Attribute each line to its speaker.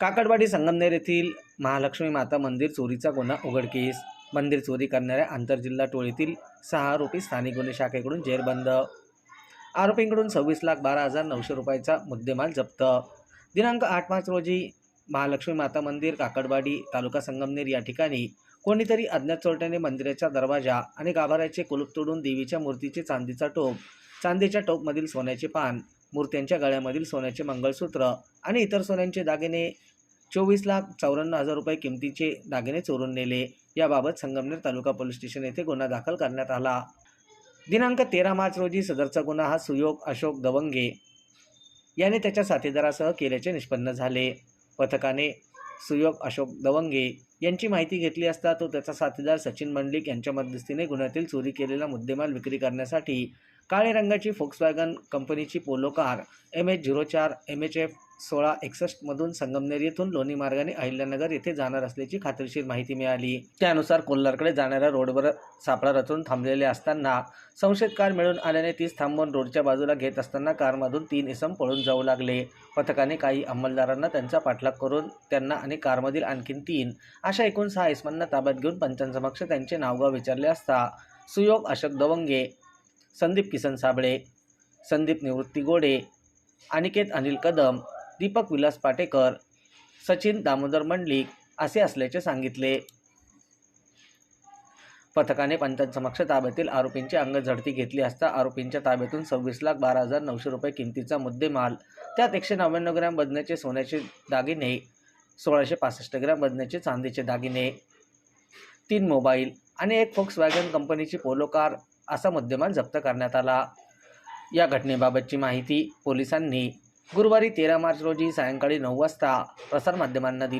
Speaker 1: काकडवाडी संगमनेर येथील महालक्ष्मी माता मंदिर चोरीचा गुन्हा उघडकीस मंदिर चोरी करणाऱ्या आंतरजिल्हा टोळीतील सहा आरोपी स्थानिक गुन्हे शाखेकडून जेरबंद. आरोपींकडून सव्वीस लाख बारा हजार नऊशे रुपयाचा मुद्देमाल जप्त. दिनांक आठ मार्च रोजी महालक्ष्मी माता मंदिर काकडवाडी तालुका संगमनेर या ठिकाणी कोणीतरी अज्ञात चोरट्याने मंदिराचा दरवाजा आणि गाभाऱ्याचे कुलूप तोडून देवीच्या मूर्तीचे चांदीचा टोप चांदीच्या टोपमधील सोन्याचे पान मूर्त्यांच्या गळ्यामधील सोन्याचे मंगळसूत्र आणि इतर सोन्यांचे दागिने चोवीस लाख चौऱ्याण्णव हजार रुपये किमतीचे दागिने चोरून नेले. याबाबत संगमनेर तालुका पोलीस स्टेशन येथे गुन्हा दाखल करण्यात आला. दिनांक तेरा मार्च रोजी सदरचा गुन्हा हा सुयोग अशोक दवंगे याने त्याच्या साथीदारासह केल्याचे निष्पन्न झाले. पथकाने सुयोग अशोक दवंगे यांची माहिती घेतली असता तो त्याचा साथीदार सचिन मंडलिक यांच्या मध्यस्थीने गुन्ह्यातील चोरी केलेला मुद्देमाल विक्री करण्यासाठी काळे रंगाची फोक्सवॅगन कंपनीची Polo car M H zero चार एम एच एफ सोळा एकसष्टमधून संगमनेर येथून लोणी मार्गाने अहिल्यानगर येथे जाणार असल्याची खात्रीशीर माहिती मिळाली. त्यानुसार कोल्हारकडे जाणाऱ्या रोडवर सापळा रचून थांबलेले असताना संशयित कार मिळून आल्याने तीच थांबवून रोडच्या बाजूला घेत असताना कारमधून तीन इसम पळून जाऊ लागले. पथकाने काही अंमलदारांना त्यांचा पाठलाग करून त्यांना आणि कारमधील आणखीन तीन अशा एकूण सहा इसमांना ताब्यात घेऊन पंचांसमक्ष त्यांचे नावगाव विचारले असता सुयोग अशोक दवंगे संदीप किसन साबळे संदीप निवृत्ती गोडे अनिकेत अनिल कदम दीपक विलास पाटेकर सचिन दामोदर मंडलिक असे असल्याचे सांगितले. पथकाने पंचांसमक्ष ताब्यातील आरोपींची अंग झडती घेतली असता आरोपींच्या ताब्यातून सव्वीस लाख बारा हजार नऊशे रुपये किमतीचा मुद्देमाल त्यात एकशे नव्याण्णव ग्रॅम बदण्याचे सोन्याचे दागिने सोळाशे पासष्ट ग्रॅम बदण्याचे चांदीचे दागिने तीन मोबाईल आणि एक फोक्स वॅगन कंपनीची पोलो कार असा मुद्देमाल जप्त करण्यात आला. या घटनेबाबतची माहिती पोलिसांनी गुरुवारी तेरा मार्च रोजी सायंकाळी नऊ वाजता प्रसारमाध्यमांना दिली.